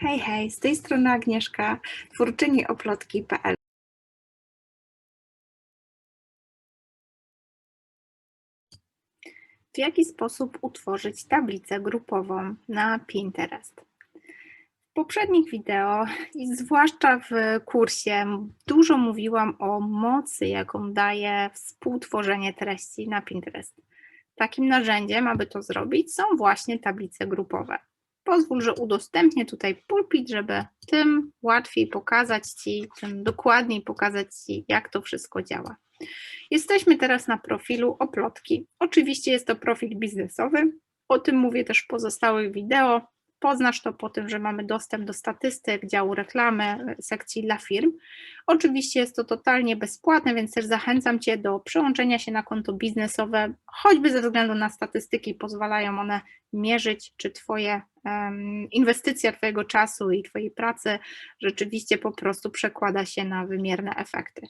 Hej, hej, z tej strony Agnieszka, twórczyni oplotki.pl. W jaki sposób utworzyć tablicę grupową na Pinterest? W poprzednich wideo i zwłaszcza w kursie dużo mówiłam o mocy, jaką daje współtworzenie treści na Pinterest. Takim narzędziem, aby to zrobić, są właśnie tablice grupowe pozwól, że udostępnię tutaj pulpit, żeby tym łatwiej pokazać Ci, tym dokładniej pokazać Ci, jak to wszystko działa. Jesteśmy teraz na profilu Oplotki. Oczywiście jest to profil biznesowy, o tym mówię też w pozostałych wideo. Poznasz to po tym, że mamy dostęp do statystyk, działu reklamy, sekcji dla firm. Oczywiście jest to totalnie bezpłatne, więc też zachęcam Cię do przełączenia się na konto biznesowe, choćby ze względu na statystyki, pozwalają one mierzyć, czy Twoje inwestycja Twojego czasu i Twojej pracy rzeczywiście po prostu przekłada się na wymierne efekty.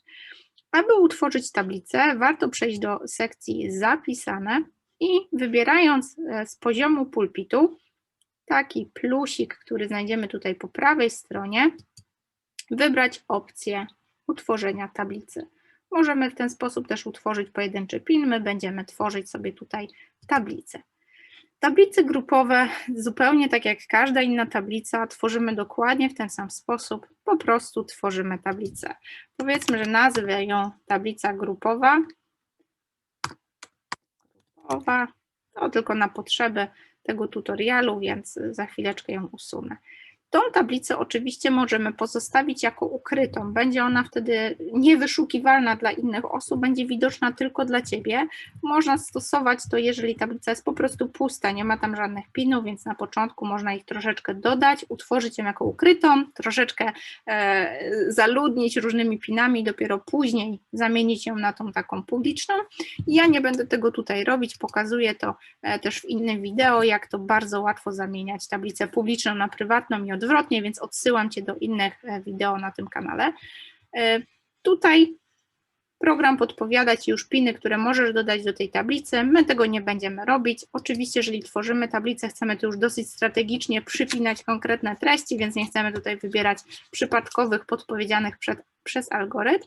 Aby utworzyć tablicę, warto przejść do sekcji zapisane i wybierając e, z poziomu pulpitu, taki plusik, który znajdziemy tutaj po prawej stronie, wybrać opcję utworzenia tablicy. Możemy w ten sposób też utworzyć pojedynczy pin, my będziemy tworzyć sobie tutaj tablicę. Tablice grupowe, zupełnie tak jak każda inna tablica, tworzymy dokładnie w ten sam sposób, po prostu tworzymy tablicę. Powiedzmy, że nazwę ją tablica grupowa. Grupowa, to tylko na potrzeby tego tutorialu, więc za chwileczkę ją usunę. Tą tablicę oczywiście możemy pozostawić jako ukrytą. Będzie ona wtedy niewyszukiwalna dla innych osób, będzie widoczna tylko dla Ciebie. Można stosować to, jeżeli tablica jest po prostu pusta, nie ma tam żadnych pinów, więc na początku można ich troszeczkę dodać, utworzyć ją jako ukrytą, troszeczkę e, zaludnić różnymi pinami, dopiero później zamienić ją na tą taką publiczną. Ja nie będę tego tutaj robić, pokazuję to e, też w innym wideo, jak to bardzo łatwo zamieniać tablicę publiczną na prywatną i odwrotnie, więc odsyłam Cię do innych e, wideo na tym kanale. E, tutaj program podpowiada Ci już piny, które możesz dodać do tej tablicy. My tego nie będziemy robić. Oczywiście, jeżeli tworzymy tablicę, chcemy tu już dosyć strategicznie przypinać konkretne treści, więc nie chcemy tutaj wybierać przypadkowych, podpowiedzianych przed, przez algorytm.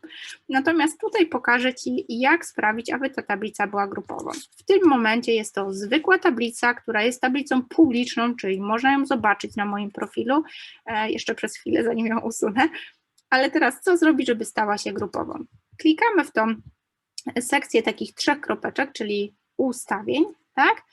Natomiast tutaj pokażę Ci, jak sprawić, aby ta tablica była grupową. W tym momencie jest to zwykła tablica, która jest tablicą publiczną, czyli można ją zobaczyć na moim profilu, e, jeszcze przez chwilę, zanim ją usunę. Ale teraz co zrobić, żeby stała się grupową? Klikamy w tą sekcję takich trzech kropeczek, czyli ustawień, tak?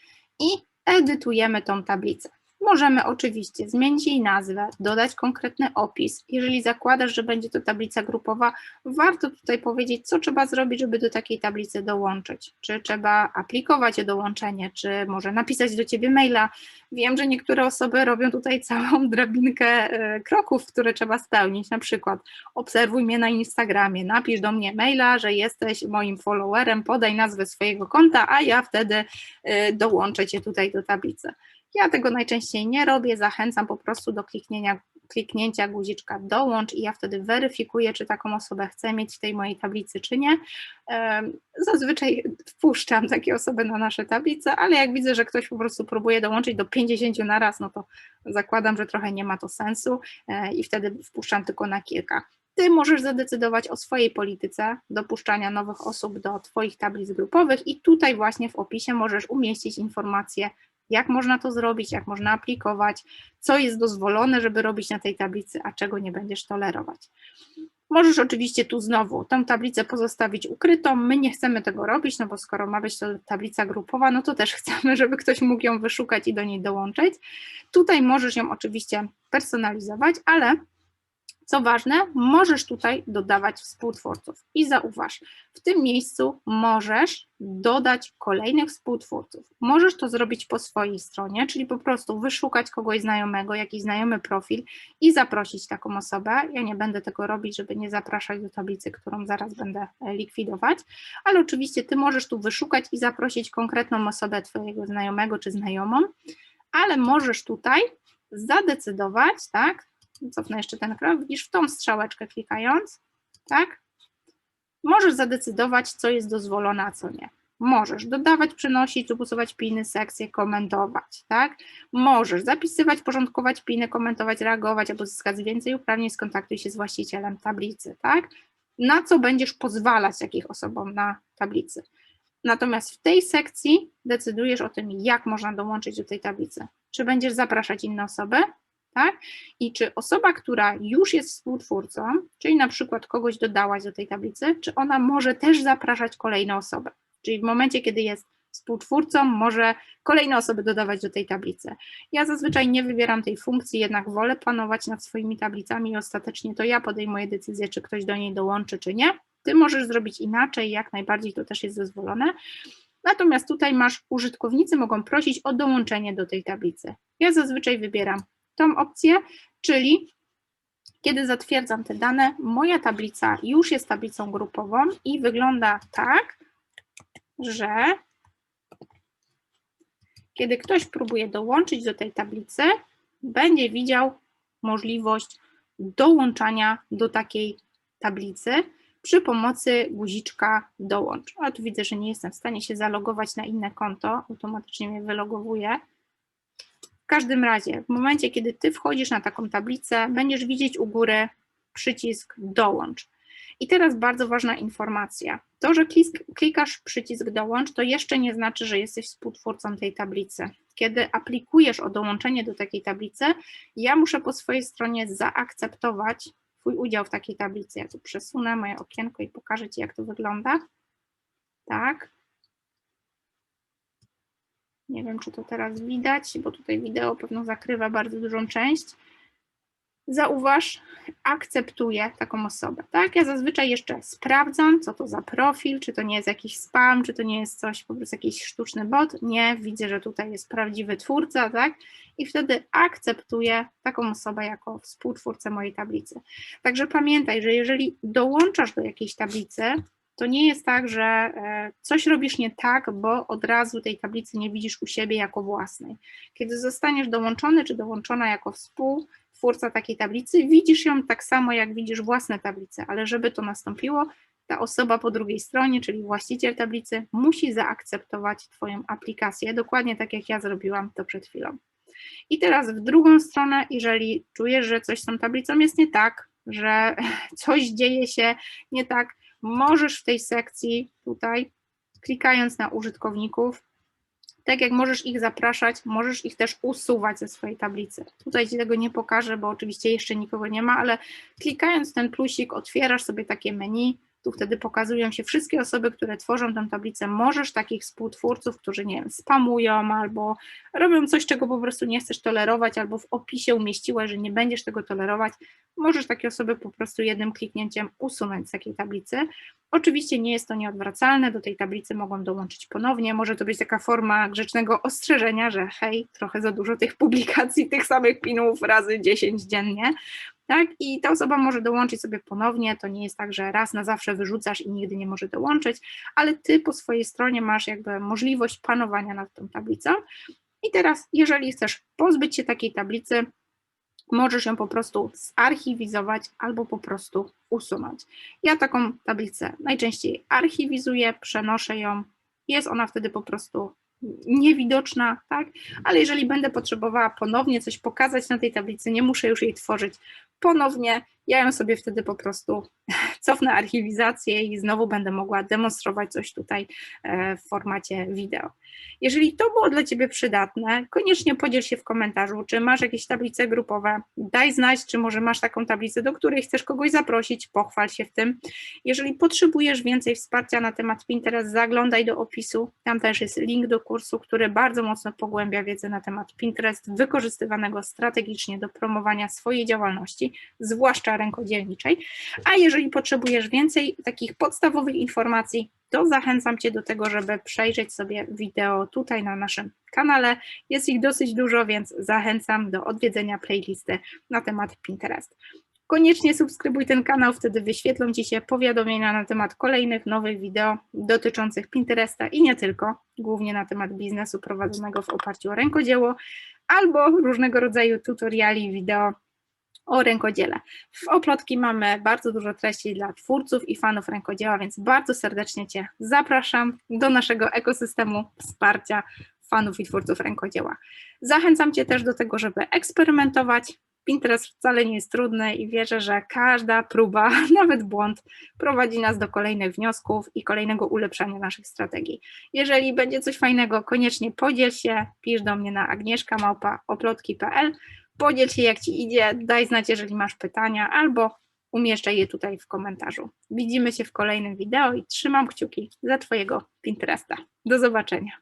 I edytujemy tą tablicę. Możemy oczywiście zmienić jej nazwę, dodać konkretny opis. Jeżeli zakładasz, że będzie to tablica grupowa, warto tutaj powiedzieć, co trzeba zrobić, żeby do takiej tablicy dołączyć. Czy trzeba aplikować o dołączenie, czy może napisać do Ciebie maila. Wiem, że niektóre osoby robią tutaj całą drabinkę e, kroków, które trzeba spełnić. Na przykład obserwuj mnie na Instagramie, napisz do mnie maila, że jesteś moim followerem, podaj nazwę swojego konta, a ja wtedy e, dołączę Cię tutaj do tablicy. Ja tego najczęściej nie robię, zachęcam po prostu do kliknięcia, kliknięcia guziczka dołącz i ja wtedy weryfikuję, czy taką osobę chcę mieć w tej mojej tablicy, czy nie. Zazwyczaj wpuszczam takie osoby na nasze tablice, ale jak widzę, że ktoś po prostu próbuje dołączyć do 50 na raz, no to zakładam, że trochę nie ma to sensu e, i wtedy wpuszczam tylko na kilka. Ty możesz zadecydować o swojej polityce dopuszczania nowych osób do Twoich tablic grupowych i tutaj właśnie w opisie możesz umieścić informacje, jak można to zrobić, jak można aplikować, co jest dozwolone, żeby robić na tej tablicy, a czego nie będziesz tolerować. Możesz oczywiście tu znowu tą tablicę pozostawić ukrytą. My nie chcemy tego robić, no bo skoro ma być to tablica grupowa, no to też chcemy, żeby ktoś mógł ją wyszukać i do niej dołączyć. Tutaj możesz ją oczywiście personalizować, ale co ważne, możesz tutaj dodawać współtwórców. I zauważ, w tym miejscu możesz dodać kolejnych współtwórców. Możesz to zrobić po swojej stronie, czyli po prostu wyszukać kogoś znajomego, jakiś znajomy profil i zaprosić taką osobę. Ja nie będę tego robić, żeby nie zapraszać do tablicy, którą zaraz będę e, likwidować, ale oczywiście Ty możesz tu wyszukać i zaprosić konkretną osobę Twojego znajomego czy znajomą, ale możesz tutaj zadecydować, tak, cofnę jeszcze ten krok, widzisz w tą strzałeczkę klikając, tak? Możesz zadecydować, co jest dozwolone, a co nie. Możesz dodawać, przenosić usuwać piny, sekcje, komentować, tak? Możesz zapisywać, porządkować piny, komentować, reagować albo zyskać więcej uprawnień, skontaktuj się z właścicielem tablicy, tak? Na co będziesz pozwalać takich osobom na tablicy. Natomiast w tej sekcji decydujesz o tym, jak można dołączyć do tej tablicy. Czy będziesz zapraszać inne osoby, tak? I czy osoba, która już jest współtwórcą, czyli na przykład kogoś dodałaś do tej tablicy, czy ona może też zapraszać kolejne osoby? Czyli w momencie, kiedy jest współtwórcą, może kolejne osoby dodawać do tej tablicy. Ja zazwyczaj nie wybieram tej funkcji, jednak wolę panować nad swoimi tablicami i ostatecznie to ja podejmuję decyzję, czy ktoś do niej dołączy, czy nie. Ty możesz zrobić inaczej, jak najbardziej to też jest dozwolone. Natomiast tutaj masz, użytkownicy mogą prosić o dołączenie do tej tablicy. Ja zazwyczaj wybieram tą opcję, czyli kiedy zatwierdzam te dane, moja tablica już jest tablicą grupową i wygląda tak, że kiedy ktoś próbuje dołączyć do tej tablicy, będzie widział możliwość dołączania do takiej tablicy przy pomocy guziczka dołącz. A tu widzę, że nie jestem w stanie się zalogować na inne konto, automatycznie mnie wylogowuje. Każdym razie, w momencie, kiedy Ty wchodzisz na taką tablicę, będziesz widzieć u góry przycisk dołącz. I teraz bardzo ważna informacja. To, że klikasz przycisk dołącz, to jeszcze nie znaczy, że jesteś współtwórcą tej tablicy. Kiedy aplikujesz o dołączenie do takiej tablicy, ja muszę po swojej stronie zaakceptować Twój udział w takiej tablicy. Ja tu przesunę moje okienko i pokażę Ci, jak to wygląda. Tak. Nie wiem, czy to teraz widać, bo tutaj wideo pewno zakrywa bardzo dużą część zauważ, akceptuję taką osobę, tak? Ja zazwyczaj jeszcze sprawdzam, co to za profil, czy to nie jest jakiś spam, czy to nie jest coś, po prostu jakiś sztuczny bot. Nie, widzę, że tutaj jest prawdziwy twórca, tak? I wtedy akceptuję taką osobę jako współtwórcę mojej tablicy. Także pamiętaj, że jeżeli dołączasz do jakiejś tablicy, to nie jest tak, że e, coś robisz nie tak, bo od razu tej tablicy nie widzisz u siebie jako własnej. Kiedy zostaniesz dołączony czy dołączona jako współtwórca takiej tablicy, widzisz ją tak samo, jak widzisz własne tablice, ale żeby to nastąpiło, ta osoba po drugiej stronie, czyli właściciel tablicy, musi zaakceptować Twoją aplikację, dokładnie tak jak ja zrobiłam to przed chwilą. I teraz w drugą stronę, jeżeli czujesz, że coś z tą tablicą jest nie tak, że coś dzieje się nie tak, możesz w tej sekcji tutaj, klikając na użytkowników, tak jak możesz ich zapraszać, możesz ich też usuwać ze swojej tablicy. Tutaj Ci tego nie pokażę, bo oczywiście jeszcze nikogo nie ma, ale klikając ten plusik, otwierasz sobie takie menu, tu wtedy pokazują się wszystkie osoby, które tworzą tę tablicę. Możesz takich współtwórców, którzy nie wiem, spamują albo robią coś, czego po prostu nie chcesz tolerować, albo w opisie umieściłeś, że nie będziesz tego tolerować, możesz takie osoby po prostu jednym kliknięciem usunąć z takiej tablicy. Oczywiście nie jest to nieodwracalne, do tej tablicy mogą dołączyć ponownie. Może to być taka forma grzecznego ostrzeżenia, że hej, trochę za dużo tych publikacji, tych samych pinów razy 10 dziennie tak? I ta osoba może dołączyć sobie ponownie, to nie jest tak, że raz na zawsze wyrzucasz i nigdy nie może dołączyć, ale ty po swojej stronie masz jakby możliwość panowania nad tą tablicą. I teraz, jeżeli chcesz pozbyć się takiej tablicy, możesz ją po prostu zarchiwizować albo po prostu usunąć. Ja taką tablicę najczęściej archiwizuję, przenoszę ją, jest ona wtedy po prostu niewidoczna, tak? Ale jeżeli będę potrzebowała ponownie coś pokazać na tej tablicy, nie muszę już jej tworzyć ponownie, ja ją sobie wtedy po prostu cofnę archiwizację i znowu będę mogła demonstrować coś tutaj e, w formacie wideo. Jeżeli to było dla Ciebie przydatne, koniecznie podziel się w komentarzu, czy masz jakieś tablice grupowe, daj znać, czy może masz taką tablicę, do której chcesz kogoś zaprosić, pochwal się w tym. Jeżeli potrzebujesz więcej wsparcia na temat Pinterest, zaglądaj do opisu, tam też jest link do kursu, który bardzo mocno pogłębia wiedzę na temat Pinterest, wykorzystywanego strategicznie do promowania swojej działalności, zwłaszcza rękodzielniczej, a jeżeli potrzebujesz więcej takich podstawowych informacji, to zachęcam Cię do tego, żeby przejrzeć sobie wideo tutaj na naszym kanale. Jest ich dosyć dużo, więc zachęcam do odwiedzenia playlisty na temat Pinterest. Koniecznie subskrybuj ten kanał, wtedy wyświetlą Ci się powiadomienia na temat kolejnych nowych wideo dotyczących Pinteresta i nie tylko, głównie na temat biznesu prowadzonego w oparciu o rękodzieło albo różnego rodzaju tutoriali wideo o rękodziele. W Oplotki mamy bardzo dużo treści dla twórców i fanów rękodzieła, więc bardzo serdecznie Cię zapraszam do naszego ekosystemu wsparcia fanów i twórców rękodzieła. Zachęcam Cię też do tego, żeby eksperymentować. Pinterest wcale nie jest trudny i wierzę, że każda próba, nawet błąd, prowadzi nas do kolejnych wniosków i kolejnego ulepszania naszych strategii. Jeżeli będzie coś fajnego, koniecznie podziel się, pisz do mnie na agnieszka.oplotki.pl, podziel się jak Ci idzie, daj znać, jeżeli masz pytania, albo umieszczaj je tutaj w komentarzu. Widzimy się w kolejnym wideo i trzymam kciuki za Twojego Pinteresta. Do zobaczenia.